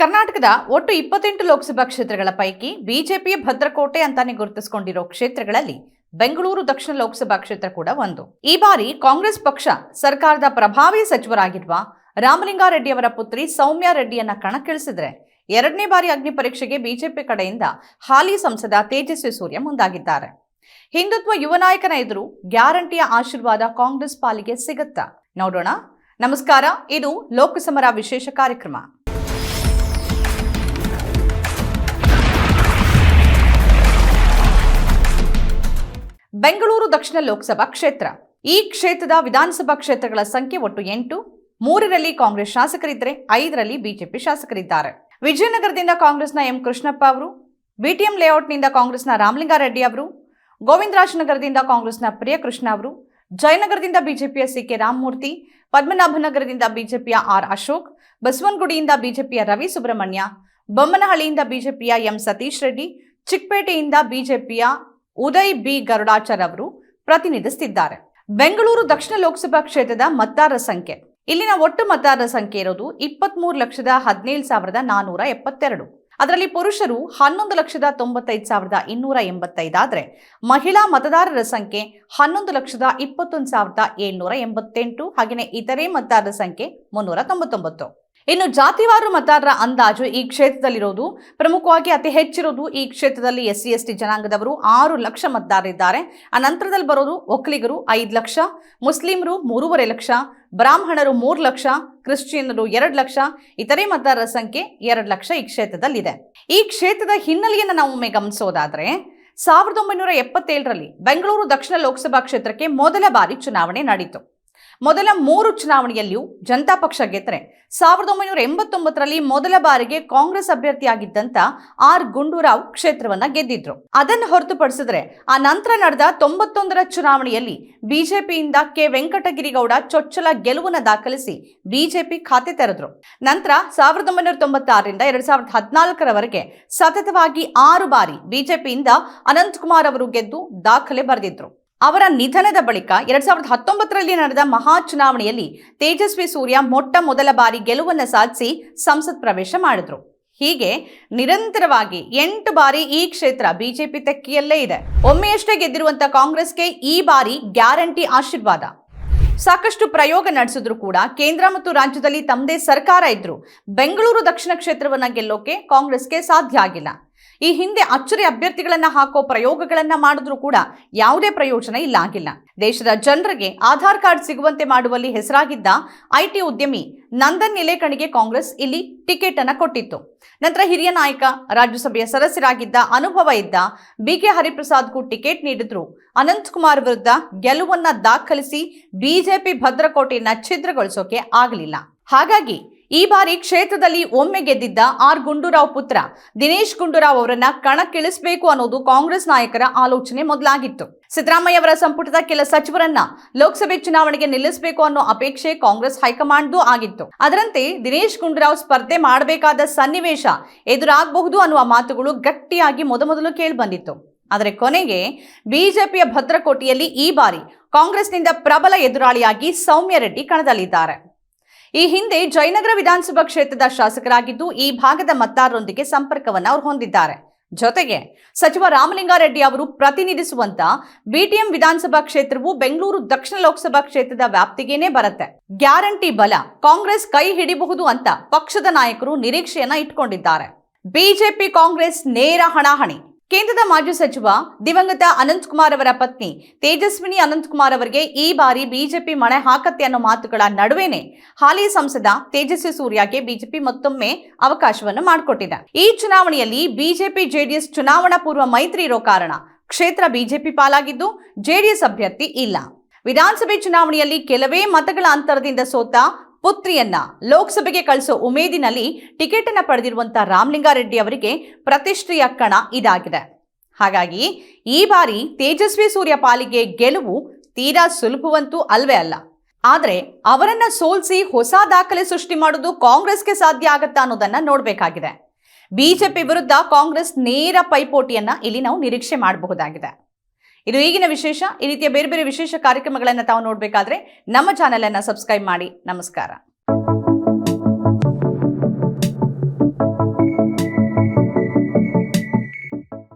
ಕರ್ನಾಟಕದ ಒಟ್ಟು ಇಪ್ಪತ್ತೆಂಟು ಲೋಕಸಭಾ ಕ್ಷೇತ್ರಗಳ ಪೈಕಿ ಬಿಜೆಪಿಯ ಭದ್ರಕೋಟೆ ಅಂತಾನೆ ಗುರುತಿಸಿಕೊಂಡಿರೋ ಕ್ಷೇತ್ರಗಳಲ್ಲಿ ಬೆಂಗಳೂರು ದಕ್ಷಿಣ ಲೋಕಸಭಾ ಕ್ಷೇತ್ರ ಕೂಡ ಒಂದು. ಈ ಬಾರಿ ಕಾಂಗ್ರೆಸ್ ಪಕ್ಷ ಸರ್ಕಾರದ ಪ್ರಭಾವಿ ಸಚಿವರಾಗಿರುವ ರಾಮಲಿಂಗಾರೆಡ್ಡಿ ಅವರ ಪುತ್ರಿ ಸೌಮ್ಯ ರೆಡ್ಡಿಯನ್ನ ಕಣಕ್ಕಿಳಿಸಿದ್ರೆ ಎರಡನೇ ಬಾರಿ ಅಗ್ನಿ ಪರೀಕ್ಷೆಗೆ ಬಿಜೆಪಿ ಕಡೆಯಿಂದ ಹಾಲಿ ಸಂಸದ ತೇಜಸ್ವಿ ಸೂರ್ಯ ಮುಂದಾಗಿದ್ದಾರೆ. ಹಿಂದುತ್ವ ಯುವ ನಾಯಕನ ಎದುರು ಗ್ಯಾರಂಟಿಯ ಆಶೀರ್ವಾದ ಕಾಂಗ್ರೆಸ್ ಪಾಲಿಗೆ ಸಿಗುತ್ತಾ? ನೋಡೋಣ. ನಮಸ್ಕಾರ. ಇದು ಲೋಕಸಮರ ವಿಶೇಷ ಕಾರ್ಯಕ್ರಮ. ಬೆಂಗಳೂರು ದಕ್ಷಿಣ ಲೋಕಸಭಾ ಕ್ಷೇತ್ರ. ಈ ಕ್ಷೇತ್ರದ ವಿಧಾನಸಭಾ ಕ್ಷೇತ್ರಗಳ ಸಂಖ್ಯೆ ಒಟ್ಟು ಎಂಟು. ಮೂರರಲ್ಲಿ ಕಾಂಗ್ರೆಸ್ ಶಾಸಕರಿದ್ದರೆ ಐದರಲ್ಲಿ ಬಿಜೆಪಿ ಶಾಸಕರಿದ್ದಾರೆ. ವಿಜಯನಗರದಿಂದ ಕಾಂಗ್ರೆಸ್ನ ಎಂ ಕೃಷ್ಣಪ್ಪ ಅವರು, ಬಿಟಿಎಂ ಲೇಔಟ್ನಿಂದ ಕಾಂಗ್ರೆಸ್ನ ರಾಮಲಿಂಗಾರೆಡ್ಡಿ ಅವರು, ಗೋವಿಂದರಾಜನಗರದಿಂದ ಕಾಂಗ್ರೆಸ್ನ ಪ್ರಿಯಕೃಷ್ಣ ಅವರು, ಜಯನಗರದಿಂದ ಬಿಜೆಪಿಯ ಸಿ ಕೆ ರಾಮಮೂರ್ತಿ, ಪದ್ಮನಾಭನಗರದಿಂದ ಬಿಜೆಪಿಯ ಆರ್ ಅಶೋಕ್, ಬಸವನಗುಡಿಯಿಂದ ಬಿಜೆಪಿಯ ರವಿ ಸುಬ್ರಹ್ಮಣ್ಯ, ಬೊಮ್ಮನಹಳ್ಳಿಯಿಂದ ಬಿಜೆಪಿಯ ಎಂ ಸತೀಶ್ ರೆಡ್ಡಿ, ಚಿಕ್ಕಪೇಟೆಯಿಂದ ಬಿಜೆಪಿಯ ಉದಯ್ ಬಿ. ಗರುಡಾಚಾರ್ ಅವರು ಪ್ರತಿನಿಧಿಸುತ್ತಿದ್ದಾರೆ ಬೆಂಗಳೂರು ದಕ್ಷಿಣ ಲೋಕಸಭಾ ಕ್ಷೇತ್ರದ ಮತದಾರರ ಸಂಖ್ಯೆ. ಇಲ್ಲಿನ ಒಟ್ಟು ಮತದಾರರ ಸಂಖ್ಯೆ ಇರೋದು ಇಪ್ಪತ್ಮೂರು ಲಕ್ಷದ ಹದಿನೇಳು ಸಾವಿರದ ನಾನೂರ ಎಪ್ಪತ್ತೆರಡು. ಅದರಲ್ಲಿ ಪುರುಷರು ಹನ್ನೊಂದು ಲಕ್ಷದ ತೊಂಬತ್ತೈದು ಸಾವಿರದ ಇನ್ನೂರ ಎಂಬತ್ತೈದಾದರೆ ಮಹಿಳಾ ಮತದಾರರ ಸಂಖ್ಯೆ ಹನ್ನೊಂದು ಲಕ್ಷದ ಇಪ್ಪತ್ತೊಂದು ಸಾವಿರದ ಏಳ್ನೂರ ಎಂಬತ್ತೆಂಟು ಹಾಗೆಯೇ ಇತರೆ ಮತದಾರರ ಸಂಖ್ಯೆ ಮುನ್ನೂರ ತೊಂಬತ್ತೊಂಬತ್ತು. ಇನ್ನು ಜಾತಿವಾರು ಮತದಾರರ ಅಂದಾಜು ಈ ಕ್ಷೇತ್ರದಲ್ಲಿರೋದು, ಪ್ರಮುಖವಾಗಿ ಅತಿ ಹೆಚ್ಚಿರೋದು ಈ ಕ್ಷೇತ್ರದಲ್ಲಿ ಎಸ್ ಸಿ ಎಸ್ ಟಿ ಜನಾಂಗದವರು ಆರು ಲಕ್ಷ ಮತದಾರರಿದ್ದಾರೆ ಆ ನಂತರದಲ್ಲಿ ಬರೋದು ಒಕ್ಕಲಿಗರು ಐದು ಲಕ್ಷ, ಮುಸ್ಲಿಮರು ಮೂರುವರೆ ಲಕ್ಷ, ಬ್ರಾಹ್ಮಣರು ಮೂರು ಲಕ್ಷ ಕ್ರಿಶ್ಚಿಯನ್ನರು ಎರಡು ಲಕ್ಷ, ಇತರೆ ಮತದಾರರ ಸಂಖ್ಯೆ ಎರಡು ಲಕ್ಷ ಈ ಕ್ಷೇತ್ರದಲ್ಲಿದೆ. ಈ ಕ್ಷೇತ್ರದ ಹಿನ್ನೆಲೆಯನ್ನು ನಾವು ಒಮ್ಮೆ ಗಮನಿಸೋದಾದರೆ, ಸಾವಿರದ ಒಂಬೈನೂರ ಎಪ್ಪತ್ತೇಳರಲ್ಲಿ ಬೆಂಗಳೂರು ದಕ್ಷಿಣ ಲೋಕಸಭಾ ಕ್ಷೇತ್ರಕ್ಕೆ ಮೊದಲ ಬಾರಿ ಚುನಾವಣೆ ನಡೆಯಿತು ಮೊದಲ ಮೂರು ಚುನಾವಣೆಯಲ್ಲಿಯೂ ಜನತಾ ಪಕ್ಷ ಗೆದ್ದರೆ ಸಾವಿರದ ಒಂಬೈನೂರ ಎಂಬತ್ತೊಂಬತ್ತರಲ್ಲಿ ಮೊದಲ ಬಾರಿಗೆ ಕಾಂಗ್ರೆಸ್ ಅಭ್ಯರ್ಥಿಯಾಗಿದ್ದಂತ ಆರ್ ಗುಂಡೂರಾವ್ ಕ್ಷೇತ್ರವನ್ನ ಗೆದ್ದಿದ್ರು. ಅದನ್ನು ಹೊರತುಪಡಿಸಿದ್ರೆ ಆ ನಂತರ ನಡೆದ ತೊಂಬತ್ತೊಂದರ ಚುನಾವಣೆಯಲ್ಲಿ ಬಿಜೆಪಿಯಿಂದ ಕೆ ವೆಂಕಟಗಿರಿಗೌಡ ಚೊಚ್ಚಲ ಗೆಲುವನ್ನ ದಾಖಲಿಸಿ ಬಿಜೆಪಿ ಖಾತೆ ತೆರೆದ್ರು. ನಂತರ ಸಾವಿರದ ಒಂಬೈನೂರ ತೊಂಬತ್ತಾರರಿಂದ ಎರಡ್ ಸಾವಿರದ ಹದಿನಾಲ್ಕರವರೆಗೆ ಸತತವಾಗಿ ಆರು ಬಾರಿ ಬಿಜೆಪಿಯಿಂದ ಅನಂತಕುಮಾರ್ ಅವರು ಗೆದ್ದು ದಾಖಲೆ ಬರೆದಿದ್ರು. ಅವರ ನಿಧನದ ಬಳಿಕ ಎರಡ್ ಸಾವಿರದ ಹತ್ತೊಂಬತ್ತರಲ್ಲಿ ನಡೆದ ಮಹಾ ಚುನಾವಣೆಯಲ್ಲಿ ತೇಜಸ್ವಿ ಸೂರ್ಯ ಮೊಟ್ಟ ಮೊದಲ ಬಾರಿ ಗೆಲುವನ್ನು ಸಾಧಿಸಿ ಸಂಸತ್ ಪ್ರವೇಶ ಮಾಡಿದ್ರು. ಹೀಗೆ ನಿರಂತರವಾಗಿ ಎಂಟು ಬಾರಿ ಈ ಕ್ಷೇತ್ರ ಬಿಜೆಪಿ ತೆಕ್ಕಿಯಲ್ಲೇ ಇದೆ. ಒಮ್ಮೆಯಷ್ಟೇ ಗೆದ್ದಿರುವಂತ ಕಾಂಗ್ರೆಸ್ಗೆ ಈ ಬಾರಿ ಗ್ಯಾರಂಟಿ ಆಶೀರ್ವಾದ. ಸಾಕಷ್ಟು ಪ್ರಯೋಗ ನಡೆಸಿದ್ರು ಕೂಡ ಕೇಂದ್ರ ಮತ್ತು ರಾಜ್ಯದಲ್ಲಿ ತಮ್ಮದೇ ಸರ್ಕಾರ ಇದ್ರು. ಬೆಂಗಳೂರು ದಕ್ಷಿಣ ಕ್ಷೇತ್ರವನ್ನ ಗೆಲ್ಲೋಕೆ ಕಾಂಗ್ರೆಸ್ಗೆ ಸಾಧ್ಯ ಆಗಿಲ್ಲ. ಈ ಹಿಂದೆ ಅಚ್ಚರಿ ಅಭ್ಯರ್ಥಿಗಳನ್ನ ಹಾಕೋ ಪ್ರಯೋಗಗಳನ್ನ ಮಾಡಿದ್ರೂ ಕೂಡ ಯಾವುದೇ ಪ್ರಯೋಜನ ಇಲ್ಲ, ಆಗಿಲ್ಲ. ದೇಶದ ಜನರಿಗೆ ಆಧಾರ್ ಕಾರ್ಡ್ ಸಿಗುವಂತೆ ಮಾಡುವಲ್ಲಿ ಹೆಸರಾಗಿದ್ದ ಐಟಿ ಉದ್ಯಮಿ ನಂದನ್ ನಿಲೇಕಣಿಗೆ ಕಾಂಗ್ರೆಸ್ ಇಲ್ಲಿ ಟಿಕೆಟ್ ಅನ್ನ ಕೊಟ್ಟಿತ್ತು. ನಂತರ ಹಿರಿಯ ನಾಯಕ, ರಾಜ್ಯಸಭೆಯ ಸದಸ್ಯರಾಗಿದ್ದ ಅನುಭವ ಇದ್ದ ಬಿಕೆ ಹರಿಪ್ರಸಾದ್ಗೂ ಟಿಕೆಟ್ ನೀಡಿದ್ರು. ಅನಂತಕುಮಾರ್ ವಿರುದ್ಧ ಗೆಲುವನ್ನ ದಾಖಲಿಸಿ ಬಿಜೆಪಿ ಭದ್ರಕೋಟೆಯನ್ನ ಛಿದ್ರಗೊಳಿಸೋಕೆ ಆಗಲಿಲ್ಲ. ಹಾಗಾಗಿ ಈ ಬಾರಿ ಕ್ಷೇತ್ರದಲ್ಲಿ ಒಮ್ಮೆ ಗೆದ್ದಿದ್ದ ಆರ್ ಗುಂಡೂರಾವ್ ಪುತ್ರ. ದಿನೇಶ್ ಗುಂಡೂರಾವ್ ಅವರನ್ನ ಕಣಕ್ಕಿಳಿಸಬೇಕು ಅನ್ನೋದು ಕಾಂಗ್ರೆಸ್ ನಾಯಕರ ಆಲೋಚನೆ ಮೊದಲಾಗಿತ್ತು. ಸಿದ್ದರಾಮಯ್ಯ ಅವರ ಸಂಪುಟದ ಕೆಲ ಸಚಿವರನ್ನ ಲೋಕಸಭೆ ಚುನಾವಣೆಗೆ ನಿಲ್ಲಿಸಬೇಕು ಅನ್ನೋ ಅಪೇಕ್ಷೆ ಕಾಂಗ್ರೆಸ್ ಹೈಕಮಾಂಡ್ದು ಆಗಿತ್ತು. ಅದರಂತೆ ದಿನೇಶ್ ಗುಂಡೂರಾವ್ ಸ್ಪರ್ಧೆ ಮಾಡಬೇಕಾದ ಸನ್ನಿವೇಶ ಎದುರಾಗಬಹುದು ಅನ್ನುವ ಮಾತುಗಳು ಗಟ್ಟಿಯಾಗಿ ಮೊದಮೊದಲು ಕೇಳಿಬಂದಿತ್ತು. ಆದರೆ ಕೊನೆಗೆ ಬಿಜೆಪಿಯ ಭದ್ರಕೋಟೆಯಲ್ಲಿ ಈ ಬಾರಿ ಕಾಂಗ್ರೆಸ್ನಿಂದ ಪ್ರಬಲ ಎದುರಾಳಿಯಾಗಿ ಸೌಮ್ಯ ರೆಡ್ಡಿ ಕಣದಲ್ಲಿದ್ದಾರೆ. ಈ ಹಿಂದೆ ಜಯನಗರ ವಿಧಾನಸಭಾ ಕ್ಷೇತ್ರದ ಶಾಸಕರಾಗಿದ್ದು ಈ ಭಾಗದ ಮತದಾರರೊಂದಿಗೆ ಸಂಪರ್ಕವನ್ನು ಅವರು ಹೊಂದಿದ್ದಾರೆ. ಜೊತೆಗೆ ಸಚಿವ ರಾಮಲಿಂಗಾರೆಡ್ಡಿ ಅವರು ಪ್ರತಿನಿಧಿಸುವಂತ ಬಿಟಿಎಂ ವಿಧಾನಸಭಾ ಕ್ಷೇತ್ರವು ಬೆಂಗಳೂರು ದಕ್ಷಿಣ ಲೋಕಸಭಾ ಕ್ಷೇತ್ರದ ವ್ಯಾಪ್ತಿಗೇನೆ ಬರುತ್ತೆ. ಗ್ಯಾರಂಟಿ ಬಲ ಕಾಂಗ್ರೆಸ್ ಕೈ ಹಿಡಿಬಹುದು ಅಂತ ಪಕ್ಷದ ನಾಯಕರು ನಿರೀಕ್ಷೆಯನ್ನ ಇಟ್ಕೊಂಡಿದ್ದಾರೆ. ಬಿಜೆಪಿ ಕಾಂಗ್ರೆಸ್ ನೇರ ಹಣಾಹಣಿ ಕೇಂದ್ರದ ಮಾಜಿ ಸಚಿವ ದಿವಂಗತ ಅನಂತಕುಮಾರ್ ಅವರ ಪತ್ನಿ ತೇಜಸ್ವಿನಿ ಅನಂತಕುಮಾರ್ ಅವರಿಗೆ ಈ ಬಾರಿ ಬಿಜೆಪಿ ಮಣೆ ಹಾಕತ್ತೆ ಅನ್ನೋ ಮಾತುಗಳ ನಡುವೆನೆ ಹಾಲಿ ಸಂಸದ ತೇಜಸ್ವಿ ಸೂರ್ಯಗೆ ಬಿಜೆಪಿ ಮತ್ತೊಮ್ಮೆ ಅವಕಾಶವನ್ನು ಮಾಡಿಕೊಟ್ಟಿದೆ. ಈ ಚುನಾವಣೆಯಲ್ಲಿ ಬಿಜೆಪಿ ಜೆಡಿಎಸ್ ಚುನಾವಣಾ ಪೂರ್ವ ಮೈತ್ರಿ ಇರೋ ಕಾರಣ ಕ್ಷೇತ್ರ ಬಿಜೆಪಿ ಪಾಲಾಗಿದ್ದು ಜೆಡಿಎಸ್ ಅಭ್ಯರ್ಥಿ ಇಲ್ಲ. ವಿಧಾನಸಭೆ ಚುನಾವಣೆಯಲ್ಲಿ ಕೆಲವೇ ಮತಗಳ ಅಂತರದಿಂದ ಸೋತ ಪುತ್ರಿಯನ್ನ ಲೋಕಸಭೆಗೆ ಕಳಿಸೋ ಉಮೇದಿನಲ್ಲಿ ಟಿಕೆಟ್ ಅನ್ನ ಪಡೆದಿರುವಂತ ರಾಮಲಿಂಗಾರೆಡ್ಡಿ ಅವರಿಗೆ ಪ್ರತಿಷ್ಠೆಯ ಕಣ ಇದಾಗಿದೆ. ಹಾಗಾಗಿ ಈ ಬಾರಿ ತೇಜಸ್ವಿ ಸೂರ್ಯ ಪಾಲಿಗೆ ಗೆಲುವು ತೀರಾ ಸುಲಭವಂತೂ ಅಲ್ವೇ ಅಲ್ಲ. ಆದರೆ ಅವರನ್ನ ಸೋಲಿಸಿ ಹೊಸ ದಾಖಲೆ ಸೃಷ್ಟಿ ಮಾಡೋದು ಕಾಂಗ್ರೆಸ್ಗೆ ಸಾಧ್ಯ ಆಗತ್ತಾ ಅನ್ನೋದನ್ನ ನೋಡಬೇಕಾಗಿದೆ. ಬಿಜೆಪಿ ವಿರುದ್ಧ ಕಾಂಗ್ರೆಸ್ ನೇರ ಪೈಪೋಟಿಯನ್ನ ಇಲ್ಲಿ ನಾವು ನಿರೀಕ್ಷೆ ಮಾಡಬಹುದಾಗಿದೆ. ಇದು ಈಗಿನ ವಿಶೇಷ, ಈ ರೀತಿಯ ಬೇರೆ ಬೇರೆ ವಿಶೇಷ ಕಾರ್ಯಕ್ರಮಗಳನ್ನು ತಾವು ನೋಡಬೇಕಾದ್ರೆ ನಮ್ಮ ಚಾನೆಲ್ ಅನ್ನು ಸಬ್ಸ್ಕ್ರೈಬ್ ಮಾಡಿ. ನಮಸ್ಕಾರ.